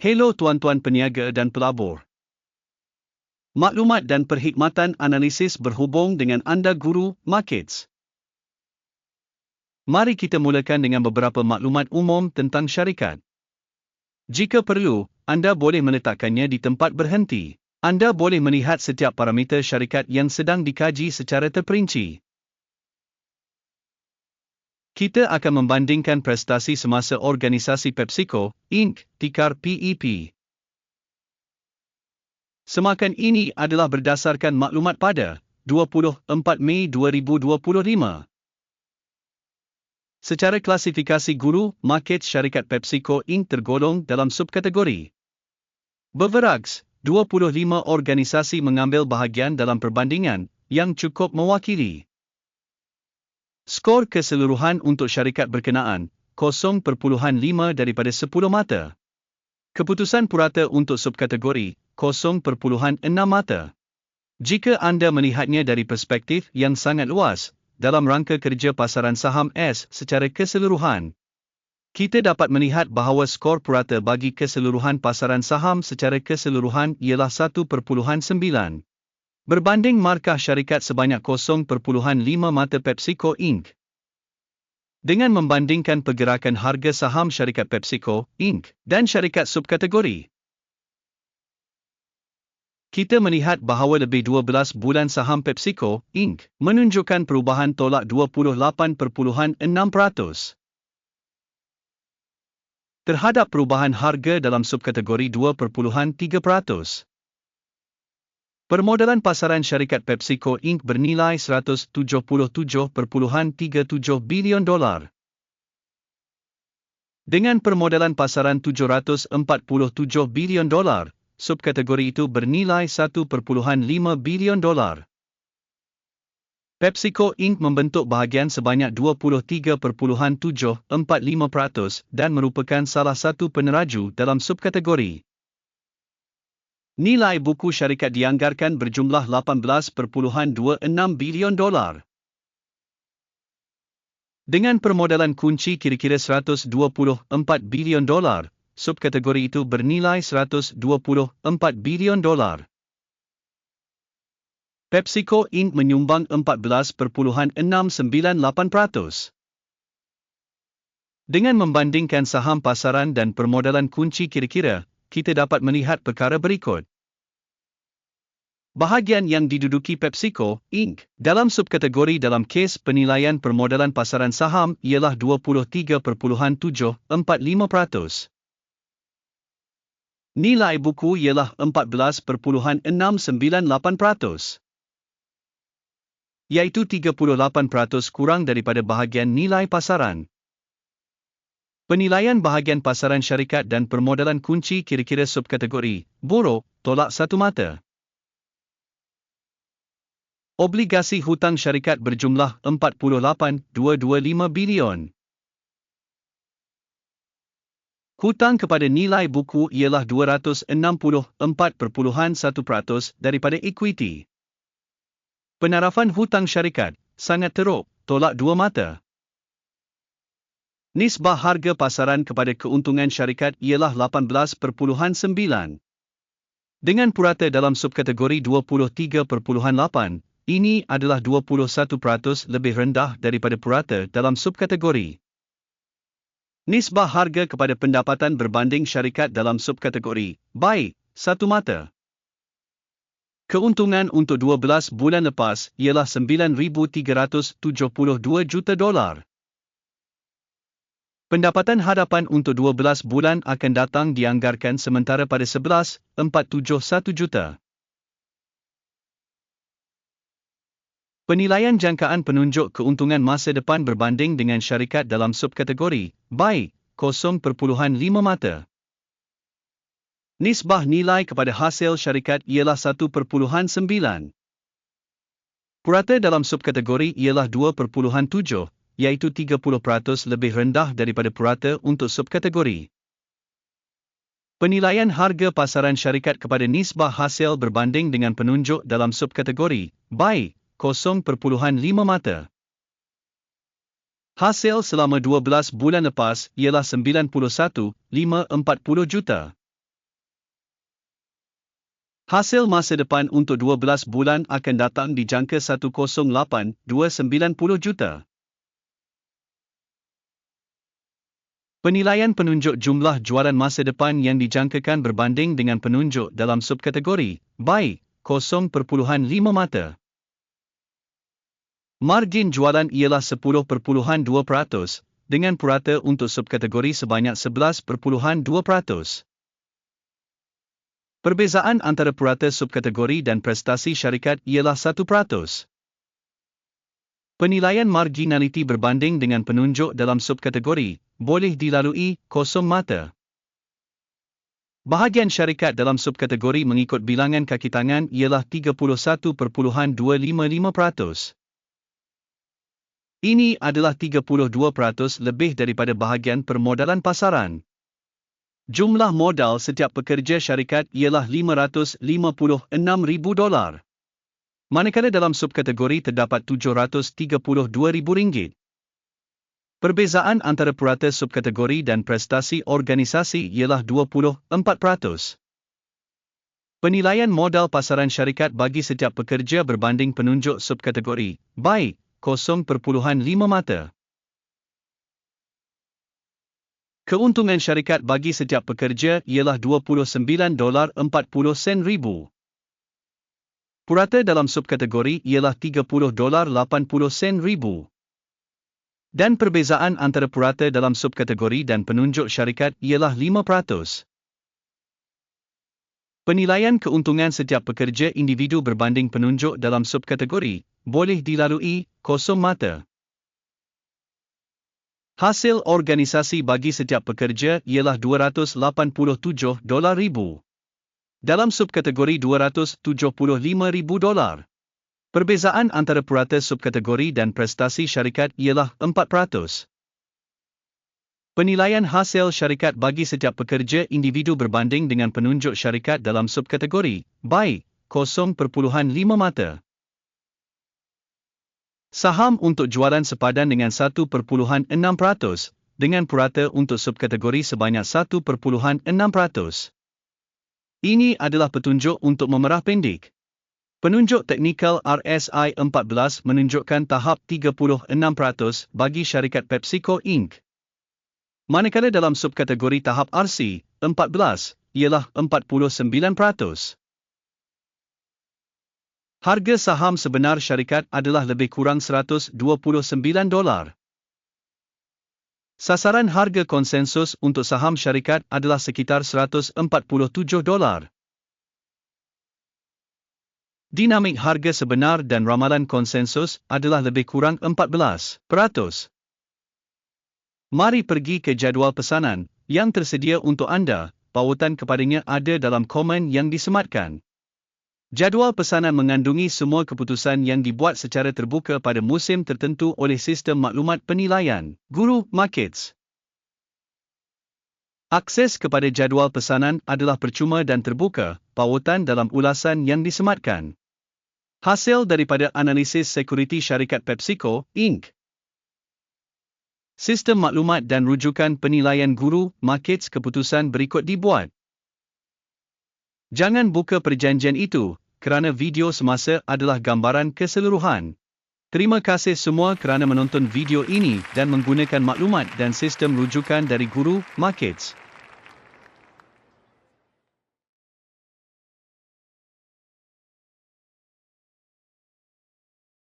Hello tuan-tuan peniaga dan pelabur. Maklumat dan perkhidmatan analisis berhubung dengan anda guru markets. Mari kita mulakan dengan beberapa maklumat umum tentang syarikat. Jika perlu, anda boleh meletakkannya di tempat berhenti. Anda boleh melihat setiap parameter syarikat yang sedang dikaji secara terperinci. Kita akan membandingkan prestasi semasa organisasi PepsiCo, Inc., tikar PEP. Semakan ini adalah berdasarkan maklumat pada 24 Mei 2025. Secara klasifikasi guru, market syarikat PepsiCo Inc. tergolong dalam subkategori. Beverags, 25 organisasi mengambil bahagian dalam perbandingan yang cukup mewakili. Skor keseluruhan untuk syarikat berkenaan, 0.5 daripada 10 mata. Keputusan purata untuk subkategori, 0.6 mata. Jika anda melihatnya dari perspektif yang sangat luas, dalam rangka kerja pasaran saham S secara keseluruhan, kita dapat melihat bahawa skor purata bagi keseluruhan pasaran saham secara keseluruhan ialah 1.9 berbanding markah syarikat sebanyak 0.5 mata PepsiCo Inc. Dengan membandingkan pergerakan harga saham syarikat PepsiCo Inc. dan syarikat subkategori, kita melihat bahawa lebih 12 bulan saham PepsiCo Inc. menunjukkan perubahan tolak 28.6% terhadap perubahan harga dalam subkategori 2.3%. Permodalan pasaran syarikat PepsiCo Inc. bernilai 177.37 bilion dolar. Dengan permodalan pasaran 747 bilion dolar, subkategori itu bernilai 1.5 bilion dolar. PepsiCo Inc. membentuk bahagian sebanyak 23.745% dan merupakan salah satu peneraju dalam subkategori. Nilai buku syarikat dianggarkan berjumlah 18.26 bilion dolar. Dengan permodalan kunci kira-kira 124 bilion dolar, subkategori itu bernilai 124 bilion dolar. PepsiCo Inc. menyumbang 14.698%. Dengan membandingkan saham pasaran dan permodalan kunci kira-kira, kita dapat melihat perkara berikut. Bahagian yang diduduki PepsiCo, Inc. dalam subkategori dalam kes penilaian permodalan pasaran saham ialah 23.745%. Nilai buku ialah 14.698%. Iaitu 38% kurang daripada bahagian nilai pasaran. Penilaian bahagian pasaran syarikat dan permodalan kunci kira-kira subkategori, buruk, tolak satu mata. Obligasi hutang syarikat berjumlah 48.225 bilion. Hutang kepada nilai buku ialah 264.1% daripada ekuiti. Penarafan hutang syarikat sangat teruk, tolak dua mata. Nisbah harga pasaran kepada keuntungan syarikat ialah 18.9. Dengan purata dalam subkategori 23.8, ini adalah 21% lebih rendah daripada purata dalam subkategori. Nisbah harga kepada pendapatan berbanding syarikat dalam subkategori, baik, satu mata. Keuntungan untuk 12 bulan lepas ialah 9,372 juta dolar. Pendapatan hadapan untuk 12 bulan akan datang dianggarkan sementara pada 11.471 juta. Penilaian jangkaan penunjuk keuntungan masa depan berbanding dengan syarikat dalam subkategori, baik, 0.5 mata. Nisbah nilai kepada hasil syarikat ialah 1.9. Purata dalam subkategori ialah 2.7 iaitu 30% lebih rendah daripada purata untuk subkategori. Penilaian harga pasaran syarikat kepada nisbah hasil berbanding dengan penunjuk dalam subkategori, baik, 0.5 mata. Hasil selama 12 bulan lepas ialah 91,540 juta. Hasil masa depan untuk 12 bulan akan datang dijangka 108,290 juta. Penilaian penunjuk jumlah jualan masa depan yang dijangkakan berbanding dengan penunjuk dalam subkategori baik 0.5 mata. Margin jualan ialah 10.2% dengan purata untuk subkategori sebanyak 11.2%. Perbezaan antara purata subkategori dan prestasi syarikat ialah 1%. Penilaian marginaliti berbanding dengan penunjuk dalam subkategori boleh dilalui kosong mata. Bahagian syarikat dalam subkategori mengikut bilangan kaki tangan ialah 31.255%. Ini adalah 32% lebih daripada bahagian permodalan pasaran. Jumlah modal setiap pekerja syarikat ialah 556,000 dolar. Manakala dalam subkategori terdapat 732,000 ringgit. Perbezaan antara purata subkategori dan prestasi organisasi ialah 24%. Penilaian modal pasaran syarikat bagi setiap pekerja berbanding penunjuk subkategori, baik, 0.5 mata. Keuntungan syarikat bagi setiap pekerja ialah 29 dolar 40 sen ribu. Purata dalam subkategori ialah 30 dolar 80 sen ribu. Dan perbezaan antara purata dalam subkategori dan penunjuk syarikat ialah 5%. Penilaian keuntungan setiap pekerja individu berbanding penunjuk dalam subkategori boleh dilalui kosong mata. Hasil organisasi bagi setiap pekerja ialah 287 dolar ribu. Dalam subkategori 275 ribu dolar. Perbezaan antara purata subkategori dan prestasi syarikat ialah 4%. Penilaian hasil syarikat bagi setiap pekerja individu berbanding dengan penunjuk syarikat dalam subkategori, baik, 0.5 mata. Saham untuk jualan sepadan dengan 1.6% dengan purata untuk subkategori sebanyak 1.6%. Ini adalah petunjuk untuk memerah pendik. Penunjuk teknikal RSI 14 menunjukkan tahap 36% bagi syarikat PepsiCo Inc. Manakala dalam subkategori tahap RC 14 ialah 49%. Harga saham sebenar syarikat adalah lebih kurang 129 dolar. Sasaran harga konsensus untuk saham syarikat adalah sekitar 147 dolar. Dinamik harga sebenar dan ramalan konsensus adalah lebih kurang 14%. Mari pergi ke jadual pesanan yang tersedia untuk anda. Pautan kepadanya ada dalam komen yang disematkan. Jadual pesanan mengandungi semua keputusan yang dibuat secara terbuka pada musim tertentu oleh sistem maklumat penilaian, Guru Markets. Akses kepada jadual pesanan adalah percuma dan terbuka, pautan dalam ulasan yang disematkan. Hasil daripada analisis sekuriti syarikat PepsiCo, Inc. Sistem maklumat dan rujukan penilaian Guru Markets keputusan berikut dibuat. Jangan buka perjanjian itu, kerana video semasa adalah gambaran keseluruhan. Terima kasih semua kerana menonton video ini dan menggunakan maklumat dan sistem rujukan dari Guru Markets.